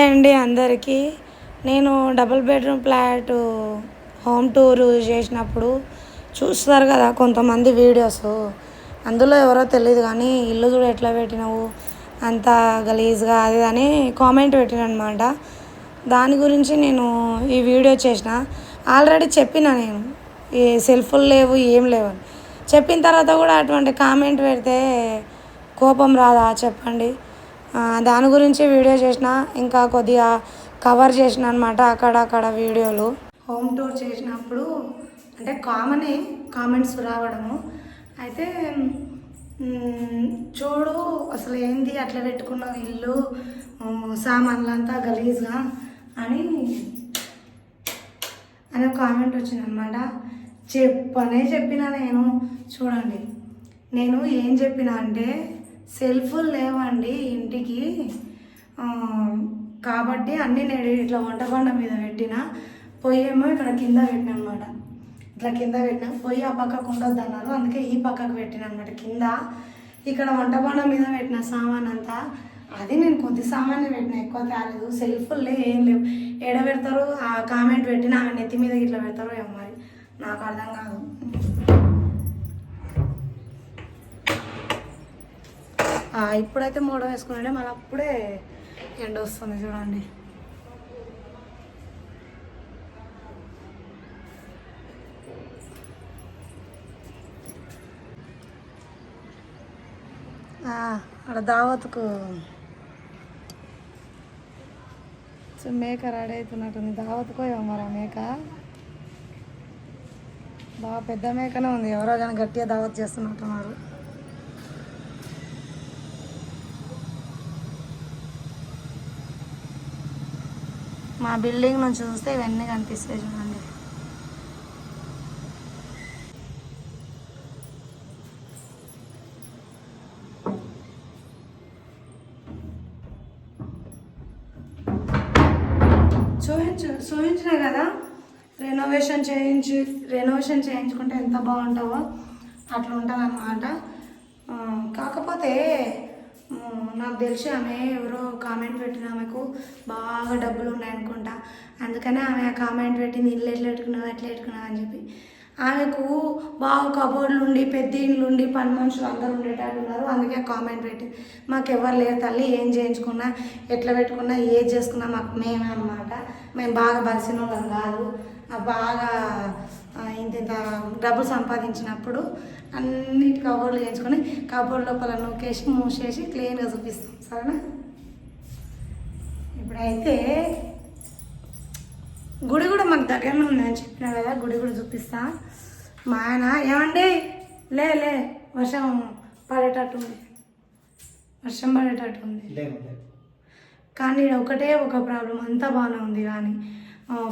Hi అండి అందరికీ. నేను double bedroom flat home tour చేసినప్పుడు చూస్తారు కదా కొంతమంది వీడియోస్. అందులో ఎవరో తెలియదు కానీ ఇల్లు చూడ ఎట్లా పెట్టినావు అంత గలీజ్గా అది అని కామెంట్ పెట్టిన అనమాట దాని గురించి నేను ఈ వీడియో చేసిన. ఆల్రెడీ చెప్పిన నేను ఈ సెల్ఫులు లేవు ఏం లేవు అని. చెప్పిన తర్వాత కూడా అటువంటి కామెంట్ పెడితే కోపం రాదా చెప్పండి. దాని గురించి వీడియో చేసిన ఇంకా కొద్దిగా కవర్ చేసిన అనమాట అక్కడ అక్కడ వీడియోలు. హోమ్ టూర్ చేసినప్పుడు అంటే కామనే కామెంట్స్ రావడము. అయితే చూడు అసలు ఏంది అట్లా పెట్టుకున్నావు ఇల్లు సామాన్లంతా గలీజ్గా అని అని ఒక కామెంట్ వచ్చిందనమాట చెప్పనే చెప్పిన నేను చూడండి. నేను ఏం చెప్పిన అంటే సెల్ఫ్లు లేవండి ఇంటికి. కాబట్టి అన్నీ నేను ఇట్లా వంట బండ మీద పెట్టిన పొయ్యి ఏమో ఇక్కడ కింద పెట్టిన అనమాట ఇట్లా కింద పెట్టిన పొయ్యి ఆ పక్కకు ఉండొద్దు అన్నారు. అందుకే ఈ పక్కకు పెట్టిన అనమాట కింద ఇక్కడ వంట బండ మీద పెట్టిన సామాన్ అంతా అది నేను కొద్ది సామాన్ పెట్టిన ఎక్కువ తేలేదు సెల్ఫుల్లే లేవు ఏం లేవు. ఎడ పెడతారు ఆ కామెంట్ పెట్టిన ఆ నెత్తి మీద ఇట్లా పెడతారు ఏమో మరి. నాకు అర్థం కాదు. ఇప్పుడైతే మూడ వేసుకున్నాడే మళ్ళీ అప్పుడే ఎండ వస్తుంది చూడండి. అక్కడ దావత్కు సో మేక రెడీ అవుతున్నట్టుంది దావత్కో ఏమో మరి ఆ మేక? బాగా పెద్ద మేకనే ఉంది. ఎవరో కానీ గట్టిగా దావత్ చేస్తున్నట్టున్నారు. మా బిల్డింగ్ నుంచి చూస్తే ఇవన్నీ కనిపిస్తాయి చూడండి. చూపించు చూపించిన కదా? రెనోవేషన్ చేయించి రెనోవేషన్ చేయించుకుంటే ఎంత బాగుంటుందో అట్లా ఉంటుంది అన్నమాట కాకపోతే నాకు తెలిసి ఆమె ఎవరో కామెంట్ పెట్టిన ఆమెకు బాగా డబ్బులు ఉన్నాయనుకుంటా అందుకనే ఆమె ఆ కామెంట్ పెట్టింది ఇల్లు ఎట్లా పెట్టుకున్నావు ఎట్లా పెట్టుకున్నావు అని చెప్పి. ఆమెకు బాగా కబోర్డ్లు ఉండి పెద్ద ఇండ్లు ఉండి పని మనుషులు అందరూ ఉండేటట్టు ఉన్నారు. అందుకే కామెంట్ పెట్టింది. మాకు ఎవరు లేరు తల్లి ఏం చేయించుకున్నా ఎట్లా పెట్టుకున్నా ఏది చేసుకున్నా మాకు మేమే అనమాట మేము బాగా బలిసిన వాళ్ళం కాదు బాగా ఇంత ఇంత డబ్బులు సంపాదించినప్పుడు అన్నిటి కబోర్డ్లు చేయించుకొని కబోర్డ్ లోపల నూకేసి మూసేసి క్లీన్గా చూపిస్తాం. సరేనా? ఇప్పుడైతే గుడి కూడా మాకు దగ్గరలో ఉందని చెప్పిన కదా గుడి కూడా చూపిస్తా. మా ఆయన ఏమండి? లే లే వర్షం పడేటట్టు ఉంది. వర్షం పడేటట్టు ఉంది. కానీ ఒకటే ఒక ప్రాబ్లం అంతా బాగానే ఉంది కానీ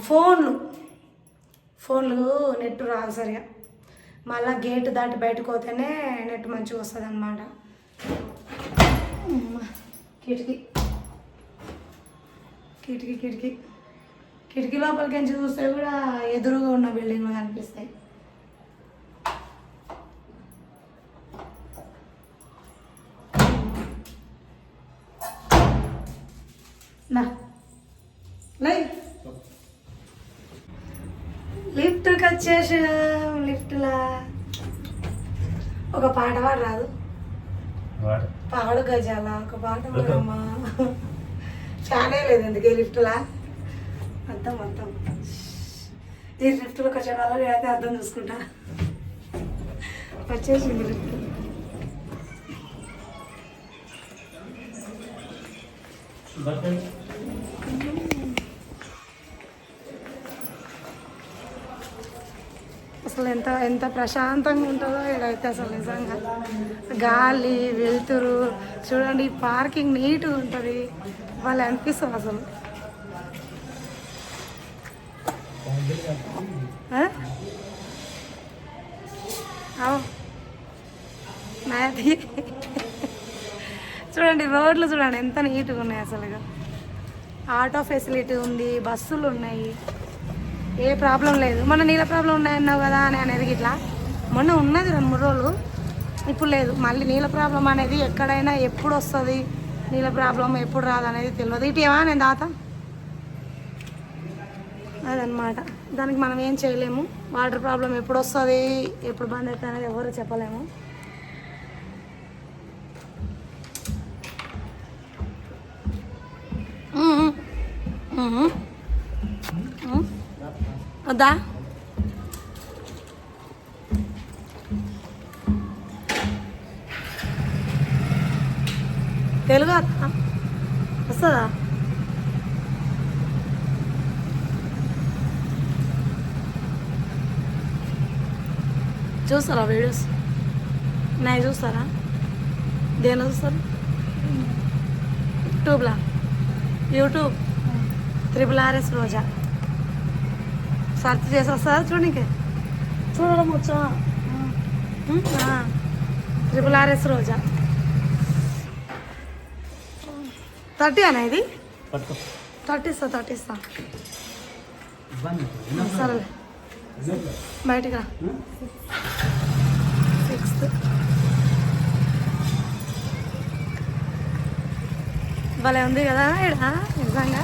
ఫోన్లు. ఫోన్లు నెట్ రాదు సరిగా. మళ్ళీ గేట్ దాటి బయటకు పోతేనే నెట్ మంచిగా వస్తుంది అనమాట కిటికీ. కిటికీ కిటికీ. కిటికీ లోపలికి చూస్తే కూడా ఎదురుగా ఉన్న బిల్డింగ్లు కనిపిస్తాయి. వచ్చేసాం లిఫ్ట్లో. ఒక పాట పాడు రాదు పాడు గజాల ఒక పాట పాడమ్మా. ఫ్యానే లేదు ఎందుకే లిఫ్ట్లా? అర్థం అర్థం. ఈ లిఫ్ట్లోకి వచ్చే వల్ల నేనైతే అర్థం చూసుకుంటా. వచ్చేసింది లిఫ్ట్. అసలు ఎంత ఎంత ప్రశాంతంగా ఉంటుందో ఇక్కడైతే అసలు నిజంగా. గాలి వెలుతురు చూడండి పార్కింగ్ నీట్గా ఉంటుంది. వాళ్ళు అనిపిస్తుంది అసలు. ఆ? నాది. చూడండి రోడ్లు చూడండి ఎంత నీట్గా ఉన్నాయి అసలు ఆటో ఫెసిలిటీ ఉంది బస్సులు ఉన్నాయి. ఏ ప్రాబ్లం లేదు. మొన్న నీళ్ళ ప్రాబ్లం ఉన్నాయన్నావు కదా అని అనేది ఇట్లా మొన్న ఉన్నది రెండు మూడు రోజులు. ఇప్పుడు లేదు. మళ్ళీ నీళ్ళ ప్రాబ్లం అనేది ఎక్కడైనా ఎప్పుడు వస్తుంది? నీళ్ళ ప్రాబ్లం ఎప్పుడు రాదు అనేది తెలియదు. ఇటు ఏమా నేను దాత అదనమాట దానికి మనం ఏం చేయలేము. వాటర్ ప్రాబ్లం ఎప్పుడు వస్తుంది? ఎప్పుడు బంద్ అవుతుంది అనేది ఎవరు చెప్పలేము. Mm-hmm. వద్దా తెలుగు అత్త వస్తుందా? చూస్తారా వీడియోస్? నాయి చూస్తారా? దేని చూస్తారు? యూట్యూబ్లా? YouTube. Triple RS Roja. Search చేసి వస్తుందా చూడనికి? చూడడం వచ్చా? Triple RS Roja? థర్టీ అనే ఇది? పట్టుకో థర్టీ ఇస్తా థర్టీ ఇస్తా సరేలే. బయటికి రా. సిక్స్త్. భలే ఉంది కదా ఈడ నిజంగా?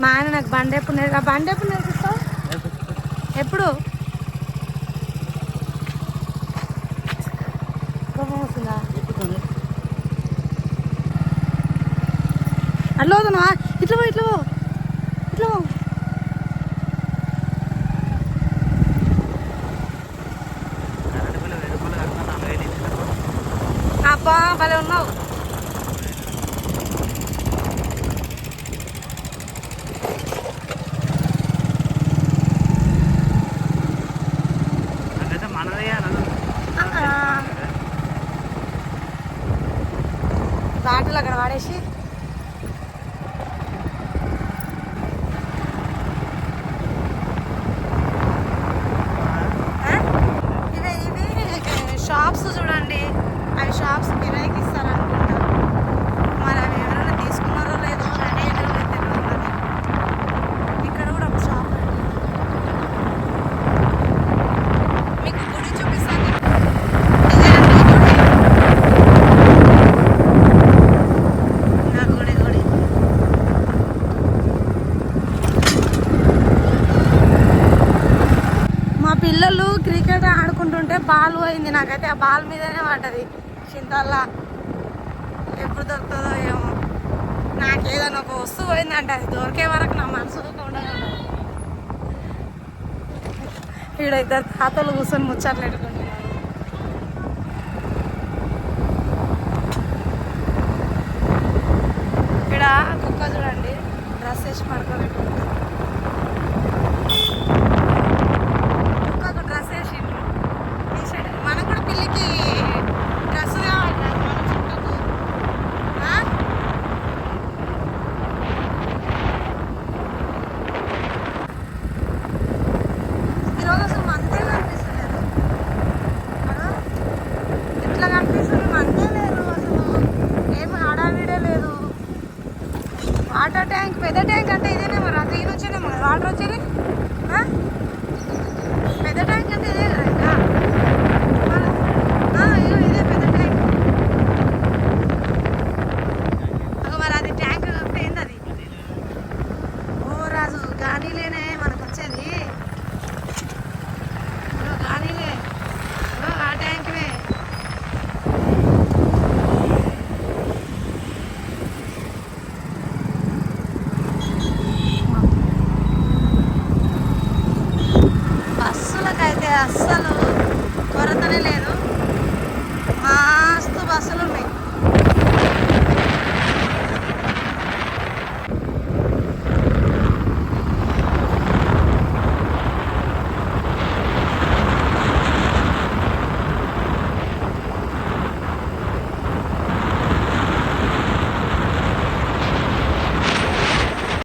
మా ఆయన నాకు బండి ఎప్పుడు నేర్పి ఆ బండి ఎప్పుడు నేర్పిస్తావు? ఎప్పుడు? కోపం అట్లా పోతున్నా ఇట్లా పో ఇట్లా పో. ఇట్లా పో. Pareșit ఆ బాల్ మీదనే పడ్డది. చింతల్లా ఎప్పుడు దొరుకుతుందో ఏమో. నాకు ఏదైనా ఒక వస్తువు పోయిందంటే అది దొరికే వరకు నా మనసు ఉండదు. ఈడ ఇద్దరు తాతలు కూర్చొని ముచ్చట్లు పెట్టుకుంటున్నారు. ఇక్కడ కుక్క చూడండి. డ్రెస్ వేసి పడుకోబెట్టుకుంటారు